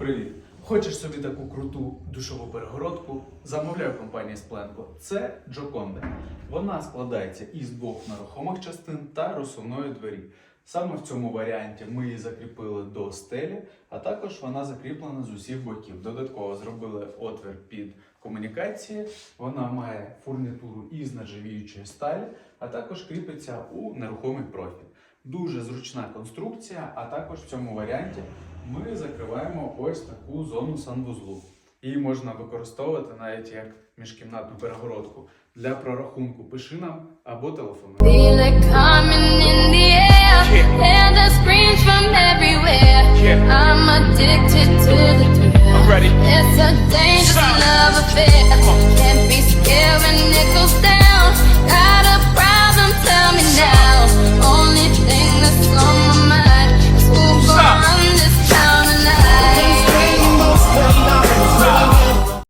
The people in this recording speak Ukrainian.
Привіт! Хочеш собі таку круту душову перегородку? Замовляй у компанії Спленко. Це Джоконда. Вона складається із двох нерухомих частин та розсувної двері. Саме в цьому варіанті ми її закріпили до стелі, а також вона закріплена з усіх боків. Додатково зробили отвір під комунікації. Вона має фурнітуру із нержавіючої сталі, а також кріпиться у нерухомий профіль. Дуже зручна конструкція, а також в цьому варіанті ми закриваємо ось таку зону санвузлу. Її можна використовувати навіть як міжкімнатну перегородку для прорахунку пишинам або телефону. I'm addicted to the